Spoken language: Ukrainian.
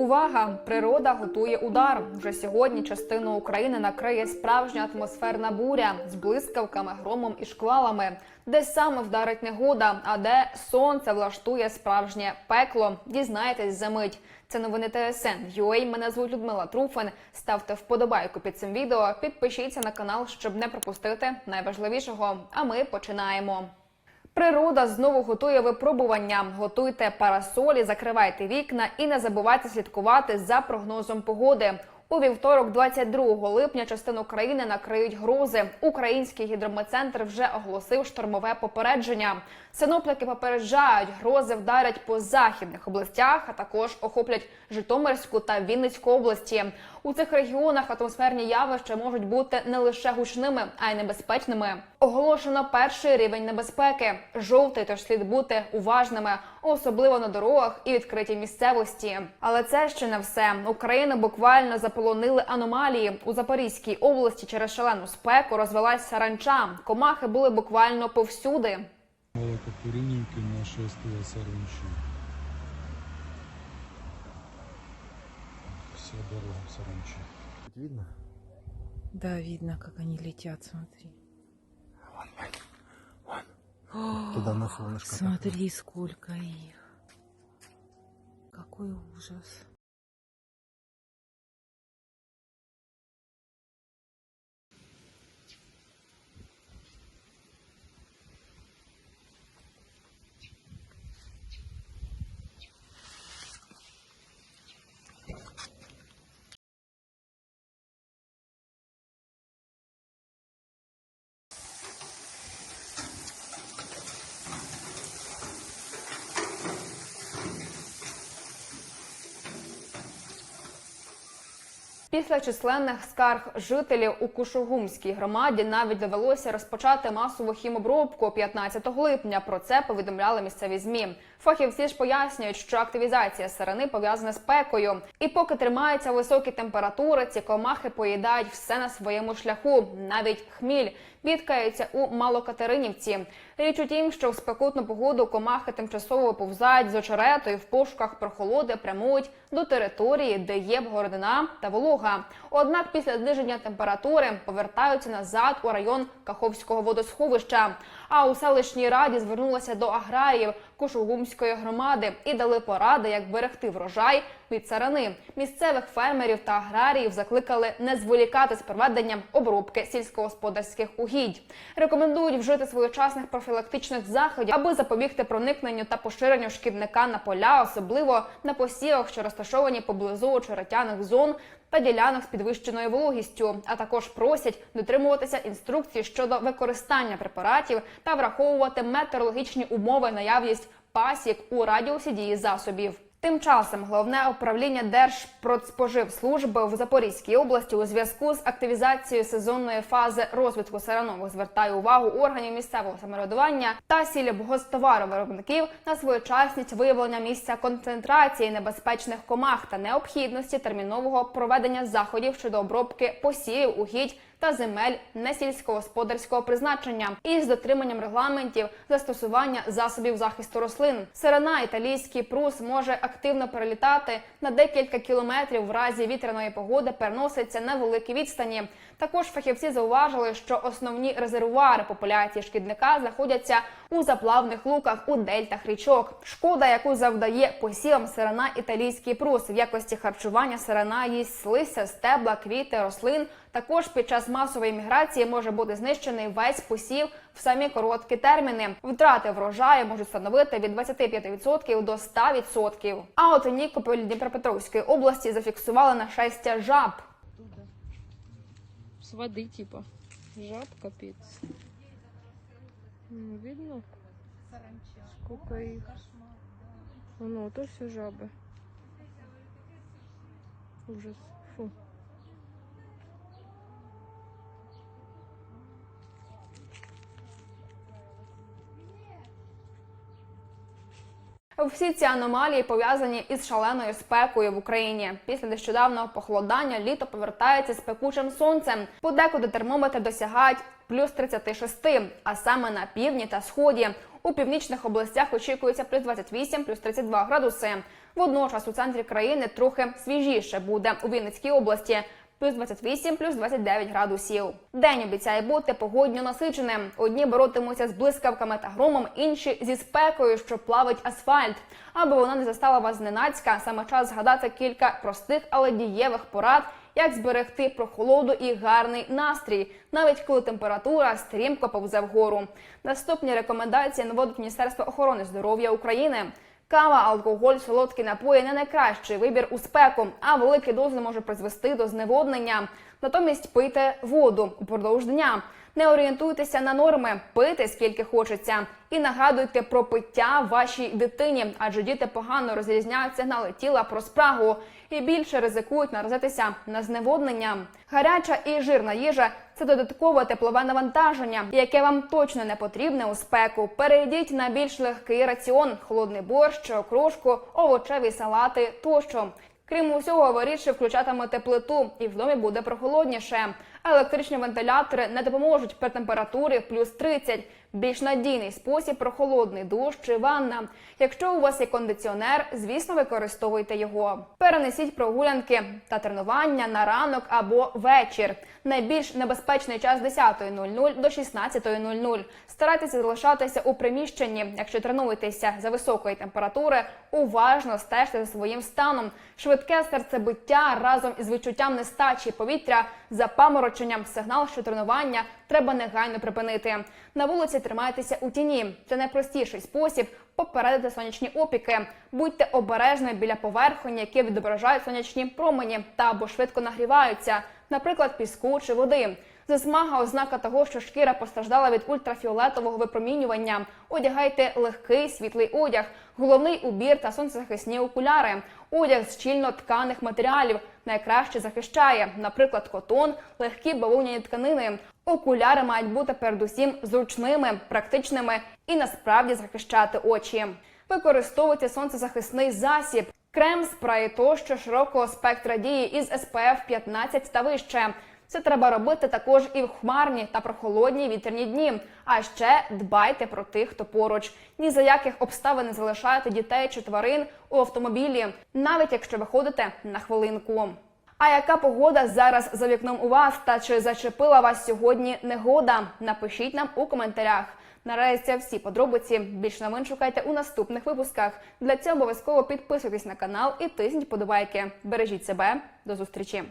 Увага! Природа готує удар. Вже сьогодні частину України накриє справжня атмосферна буря з блискавками, громом і шквалами. Де саме вдарить негода, а де сонце влаштує справжнє пекло. Дізнаєтесь за мить. Це новини ТСН. UA. Мене звуть Людмила Труфин. Ставте вподобайку під цим відео. Підпишіться на канал, щоб не пропустити найважливішого. А ми починаємо. Природа знову готує випробування. Готуйте парасолі, закривайте вікна і не забувайте слідкувати за прогнозом погоди. У вівторок, 22 липня, частину країни накриють грози. Український гідрометцентр вже оголосив штормове попередження. Синоптики попереджають, грози вдарять по західних областях, а також охоплять Житомирську та Вінницьку області. У цих регіонах атмосферні явища можуть бути не лише гучними, а й небезпечними. Оголошено перший рівень небезпеки жовтий, тож слід бути уважними, особливо на дорогах і відкритій місцевості. Але це ще не все. Україну буквально заполонили аномалії у Запорізькій області. Через шалену спеку розвелась саранча. Комахи були буквально повсюди. Молококурильники нашествие саранчи. Вся дорога саранчи. Видно? Да, видно, как они летят, смотри. Туда на солнышко. Смотри, сколько их. Какой ужас. Після численних скарг жителів у Кушугумській громаді навіть довелося розпочати масову хімобробку 15 липня. Про це повідомляли місцеві змі. Фахівці ж пояснюють, що активізація сирени пов'язана з пекою. І поки тримаються високі температури, ці комахи поїдають все на своєму шляху, навіть хміль. Бідкаються у Малокатеринівці. Річ у тім, що в спекотну погоду комахи тимчасово повзають з очеретою в пошуках прохолоди, прямують до території, де є городина та волога. Однак після зниження температури повертаються назад у район Каховського водосховища. А у селищній раді звернулася до аграріїв Кушугумської громади і дали поради, як берегти врожай від царини. Місцевих фермерів та аграріїв закликали не зволікати з проведенням обробки сільськогосподарських угідь. Рекомендують вжити своєчасних профілактичних заходів, аби запобігти проникненню та поширенню шкідника на поля, особливо на посівах, що розташовані поблизу очеретяних зон та ділянок з підвищеною вологістю. А також просять дотримуватися інструкцій щодо використання препаратів та враховувати метеорологічні умови, наявність пасік у радіусі дії засобів. Тим часом головне управління Держпродспоживслужби в Запорізькій області у зв'язку з активізацією сезонної фази розвитку сиранових звертає увагу органів місцевого самоврядування та сільгосптоваровиробників на своєчасність виявлення місця концентрації небезпечних комах та необхідності термінового проведення заходів щодо обробки посівів, угідь та земель несільськогосподарського призначення із дотриманням регламентів застосування засобів захисту рослин. Сирена італійський прус може активно перелітати на декілька кілометрів в разі вітряної погоди, переноситься на великі відстані. Також фахівці зауважили, що основні резервуари популяції шкідника знаходяться у заплавних луках у дельтах річок. Шкода, яку завдає посівам сирена італійський прус в якості харчування сирена їсть листя, стебла, квіти, рослин. Також під час масової міграції може бути знищений весь посів в самі короткі терміни. Втрати врожаю можуть становити від 25% до 100%. А от Нікополь Дніпропетровської області зафіксували нашестя жаб. С воды типа. Жаб капец. М, Видно? Сколько их. Ну, то все жабы. Ужас. Всі ці аномалії пов'язані із шаленою спекою в Україні. Після нещодавнього похолодання літо повертається з пекучим сонцем. Подекуди термометри досягають плюс 36, а саме на півдні та сході. У північних областях очікується плюс 28, плюс 32 градуси. Водночас у центрі країни трохи свіжіше буде у Вінницькій області. Плюс 28, плюс 29 градусів. День обіцяє бути погодньо насиченим. Одні боротимуться з блискавками та громом, інші зі спекою, що плавить асфальт. Аби вона не застала вас зненацька, саме час згадати кілька простих, але дієвих порад, як зберегти прохолоду і гарний настрій, навіть коли температура стрімко повзе вгору. Наступні рекомендації наводить Міністерство охорони здоров'я України. Кава, алкоголь, солодкі напої не найкращий вибір у спеку, а великі дози може призвести до зневоднення. Натомість пийте воду упродовж дня. Не орієнтуйтеся на норми, пийте скільки хочеться, і нагадуйте про пиття вашій дитині, адже діти погано розрізняють сигнали тіла про спрагу і більше ризикують наразитися на зневоднення. Гаряча і жирна їжа це додаткове теплове навантаження, яке вам точно не потрібне у спеку. Перейдіть на більш легкий раціон, холодний борщ, окрошку, овочеві салати тощо. Крім усього, вирішив включатиме включатимете плиту, і в домі буде прохолодніше. Електричні вентилятори не допоможуть при температурі плюс 30. Більш надійний спосіб прохолодний душ чи ванна. Якщо у вас є кондиціонер, звісно, використовуйте його. Перенесіть прогулянки та тренування на ранок або вечір. Найбільш небезпечний час з 10.00 до 16.00. Старайтеся залишатися у приміщенні. Якщо тренуєтеся за високої температури, уважно стежте за своїм станом. Швидке серцебиття разом із відчуттям нестачі повітря, запамороченням, сигнал, що тренування треба негайно припинити. На вулиці тримайтеся у тіні. Це найпростіший спосіб попередити сонячні опіки. Будьте обережними біля поверхонь, які відображають сонячні промені та або швидко нагріваються, наприклад, піску чи води. Засмага ознака того, що шкіра постраждала від ультрафіолетового випромінювання. Одягайте легкий світлий одяг, головний убір та сонцезахисні окуляри. Одяг з щільно тканих матеріалів найкраще захищає, наприклад, котон, легкі бавовняні тканини. Окуляри мають бути передусім зручними, практичними і насправді захищати очі. Використовуйте сонцезахисний засіб. Крем, спрей тощо широкого спектра дії із SPF 15 та вище. Це треба робити також і в хмарні та прохолодні вітерні дні. А ще дбайте про тих, хто поруч. Ні за яких обставин не залишайте дітей чи тварин у автомобілі, навіть якщо виходите на хвилинку. А яка погода зараз за вікном у вас? Та чи зачепила вас сьогодні негода? Напишіть нам у коментарях. Наразі це всі подробиці. Більше новин шукайте у наступних випусках. Для цього обов'язково підписуйтесь на канал і тисніть подобайки. Бережіть себе. До зустрічі.